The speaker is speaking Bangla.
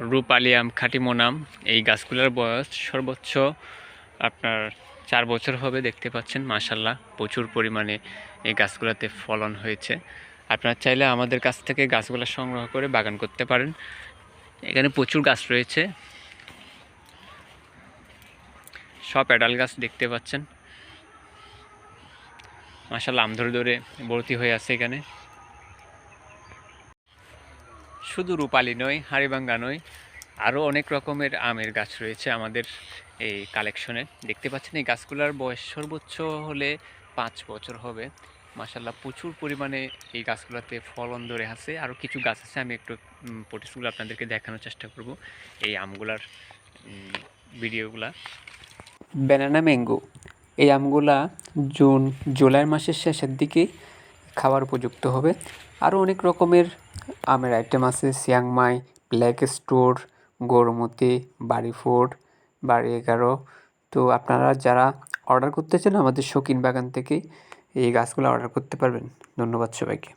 রূপালি আম খাঁটি মোনাম এই গাছগুলোর বয়স সর্বোচ্চ আপনার চার বছর হবে দেখতে পাচ্ছেন মাশাল্লাহ প্রচুর পরিমাণে এই গাছগুলোতে ফলন হয়েছে। আপনারা চাইলে আমাদের কাছ থেকে গাছগুলো সংগ্রহ করে বাগান করতে পারেন। এখানে প্রচুর গাছ রয়েছে। সব অ্যাডাল গাছ দেখতে পাচ্ছেন। মাশাল্লাহ আম ধরে ধরে ভর্তি হয়ে আছে এখানে। শুধু রূপালি নয় হাড়িভাঙ্গা নয়, আরও অনেক রকমের আমের গাছ রয়েছে আমাদের এই কালেকশনে। দেখতে পাচ্ছেন এই গাছগুলোর বয়স সর্বোচ্চ হলে পাঁচ বছর হবে। মাসাল্লাহ প্রচুর পরিমাণে এই গাছগুলোতে ফলন ধরে আছে। আরও কিছু গাছ আছে, আমি একটু পটিসগুলো আপনাদেরকে দেখানোর চেষ্টা করব, এই আমগুলার ভিডিওগুলা। ব্যানানা ম্যাঙ্গো এই আমগুলা জুন, জুলাই মাসের শেষের দিকে খাওয়ার উপযুক্ত হবে। আরও অনেক রকমের আমের আইটেম আছে সিয়াংমাই ব্ল্যাক স্টোর গরমতি বাড়ি ফোর্ড বাড়ি এগারো তো আপনারা যারা অর্ডার করতে চান আমাদের শৌখিন বাগান থেকে এই গাছগুলো অর্ডার করতে পারবেন। ধন্যবাদ সবাইকে।